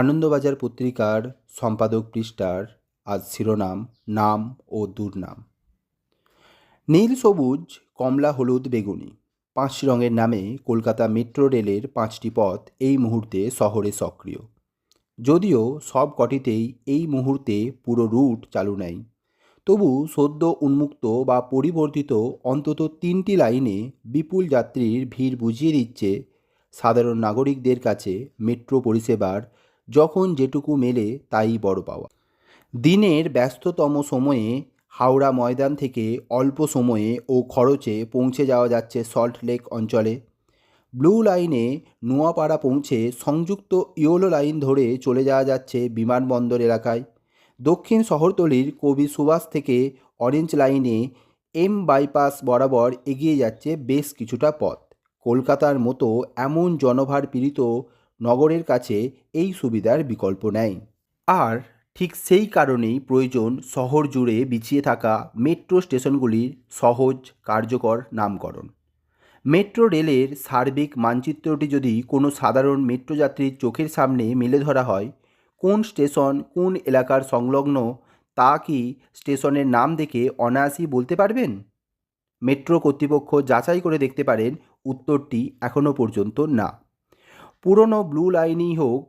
আনন্দবাজার পত্রিকার সম্পাদক পৃষ্ঠার আজ শিরোনাম, নাম ও দুর্নাম। নীল সবুজ, কমলা হলুদ বেগুনি, পাঁচটি রঙের নামে কলকাতা মেট্রো রেলের পাঁচটি পথ এই মুহূর্তে শহরে সক্রিয়। যদিও সব কটিতেই এই মুহূর্তে পুরো রুট চালু নেই। তবু সদ্য উন্মুক্ত বা পরিবর্তিত অন্তত তিনটি লাইনে বিপুল যাত্রীর ভিড় বুঝিয়ে দিচ্ছে সাধারণ নাগরিকদের কাছে মেট্রো পরিষেবার যখন যেটুকু মেলে তাই বড় পাওয়া। দিনের ব্যস্ততম সময়ে হাওড়া ময়দান থেকে অল্প সময়ে ও খরচে পৌঁছে যাওয়া যাচ্ছে সল্ট লেক অঞ্চলে। ব্লু লাইনে নোয়াপাড়া পৌঁছে সংযুক্ত ইয়োলো লাইন ধরে চলে যাওয়া যাচ্ছে বিমানবন্দর এলাকায়। দক্ষিণ শহরতলির কবি সুভাষ থেকে অরেঞ্জ লাইনে এম বাইপাস বরাবর এগিয়ে যাচ্ছে বেশ কিছুটা পথ। কলকাতার মতো এমন জনভার পীড়িত নগরের কাছে এই সুবিধার বিকল্প নেই। আর ঠিক সেই কারণেই প্রয়োজন শহর জুড়ে বিছিয়ে থাকা মেট্রো স্টেশনগুলির সহজ, কার্যকর নামকরণ। মেট্রো রেলের সার্বিক মানচিত্রটি যদি কোনো সাধারণ মেট্রো যাত্রীর চোখের সামনে মেলে ধরা হয়, কোন স্টেশন কোন এলাকার সংলগ্ন, তা কি স্টেশনের নাম দেখে অনায়াসই বলতে পারবেন? মেট্রো কর্তৃপক্ষ যাচাই করে দেখতে পারেন, উত্তরটি এখনও পর্যন্ত না। পুরনো ব্লু লাইনই হোক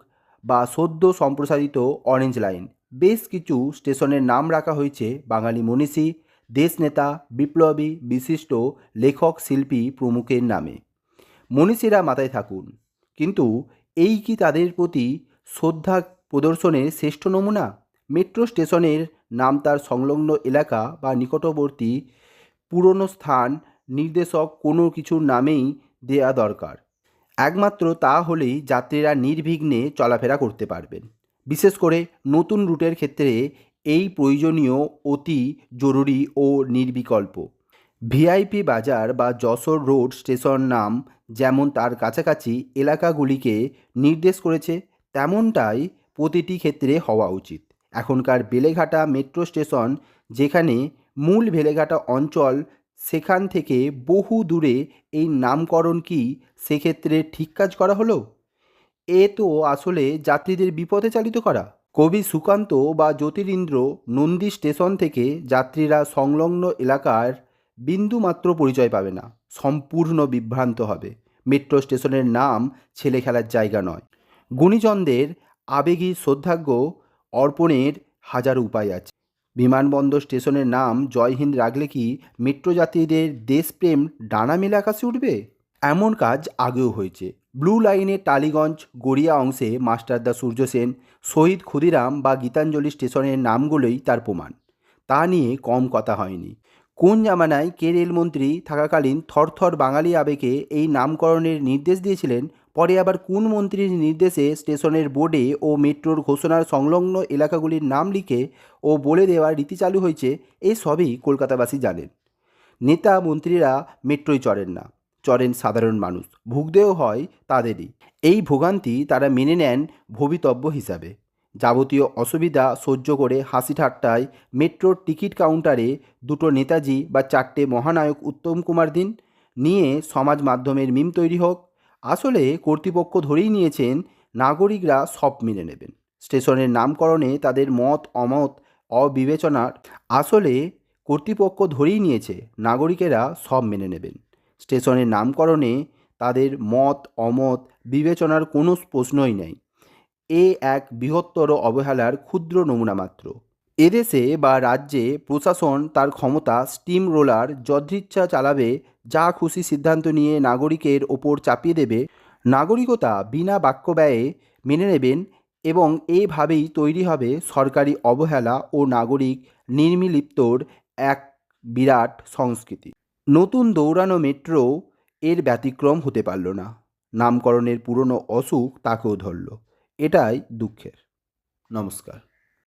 বা সদ্য সম্প্রসারিত অরেঞ্জ লাইন, বেশ কিছু স্টেশনের নাম রাখা হয়েছে বাঙালি মনীষী দেশনেতা বিপ্লবী, বিশিষ্ট লেখক, শিল্পী প্রমুখের নামে। মনীষীরা মাথায় থাকুন, কিন্তু এই কি তাদের প্রতি শ্রদ্ধা প্রদর্শনের শ্রেষ্ঠ নমুনা? মেট্রো স্টেশনের নাম তার সংলগ্ন এলাকা বা নিকটবর্তী পুরনো স্থান, নির্দেশক কোনো কিছুর নামেই দেয়া দরকার। একমাত্র তা হলেই যাত্রীরা নির্বিঘ্নে চলাফেরা করতে পারবেন। বিশেষ করে নতুন রুটের ক্ষেত্রে এই প্রয়োজনীয় অতি জরুরি ও নির্বিকল্প। ভিআইপি বাজার বা যশোর রোড স্টেশন নাম যেমন তার কাছাকাছি এলাকাগুলিকে নির্দেশ করেছে, তেমনটাই প্রতিটি ক্ষেত্রে হওয়া উচিত। এখনকার বেলেঘাটা মেট্রো স্টেশন যেখানে মূল বেলেঘাটা অঞ্চল সেখান থেকে বহু দূরে এই নামকরণ কি সেক্ষেত্রে ঠিক কাজ করা হলো? এ তো আসলে যাত্রীদের বিপদে চালিত করা। কবি সুকান্ত বা জ্যোতিরিন্দ্র নন্দী স্টেশন থেকে যাত্রীরা সংলগ্ন এলাকার বিন্দুমাত্র পরিচয় পাবে না। সম্পূর্ণ বিভ্রান্ত হবে। মেট্রো স্টেশনের নাম ছেলে খেলার জায়গা নয়। গুণীজনদের আবেগী শ্রদ্ধাজ্ঞ অর্পণের হাজার উপায় আছে। বিমানবন্দর স্টেশনের নাম জয় হিন্দ রাখলে কি মেট্রো যাত্রীদের দেশপ্রেম ডানা মেলে আকাশে উঠবে? এমন কাজ আগেও হয়েছে। ব্লু লাইনে টালিগঞ্জ গড়িয়া অংশে মাস্টারদা সূর্য সেন, শহীদ ক্ষুদিরাম বা গীতাঞ্জলি স্টেশনের নামগুলোই তার প্রমাণ। তা নিয়ে কম কথা হয়নি। কোন জামানায় কে রেলমন্ত্রী থাকাকালীন থরথর বাঙালি আবেগে এই নামকরণের নির্দেশ দিয়েছিলেন পরে আবার কোন মন্ত্রীর নির্দেশে স্টেশনের বোর্ডে ও মেট্রোর ঘোষণার সংলগ্ন এলাকাগুলির নাম লিখে ও বলে দেওয়ার রীতি চালু হয়েছে এই সবই কলকাতাবাসী জানেন। নেতা মন্ত্রীরা মেট্রোয় চড়েন না, চড়েন সাধারণ মানুষ ভুগতেও হয় তাদেরই। এই ভোগান্তি তারা মেনে নেন ভবিতব্য হিসাবে। যাবতীয় অসুবিধা সহ্য করে হাসি ঠাট্টায় মেট্রোর টিকিট কাউন্টারে দুটো নেতাজি বা চারটে মহানায়ক উত্তম কুমার দিন নিয়ে সমাজ মাধ্যমের মিম তৈরি হোক আসলে কর্তৃপক্ষ ধরেই নিয়েছেন, নাগরিকরা সব মেনে নেবেন। স্টেশনের নামকরণে তাদের মত, অমত, অবিবেচনার আসলে কর্তৃপক্ষ ধরেই নিয়েছে, নাগরিকেরা সব মেনে নেবেন। স্টেশনের নামকরণে তাদের মত, অমত, বিবেচনার কোনো প্রশ্নই নেই। এ এক বৃহত্তর অবহেলার ক্ষুদ্র নমুনা মাত্র। এদেশে বা রাজ্যে প্রশাসন তার ক্ষমতা স্টিম রোলার যদৃচ্ছা চালাবে, যা খুশি সিদ্ধান্ত নিয়ে নাগরিকের ওপর চাপিয়ে দেবে, নাগরিকতা বিনা বাক্য ব্যয়ে মেনে নেবেন এবং এইভাবেই তৈরি হবে সরকারি অবহেলা ও নাগরিক নির্মিলিপ্তর এক বিরাট সংস্কৃতি। নতুন দৌড়ানো মেট্রো এর ব্যতিক্রম হতে পারল না, নামকরণের পুরনো অসুখ তাকেও ধরল। এটাই দুঃখের। নমস্কার।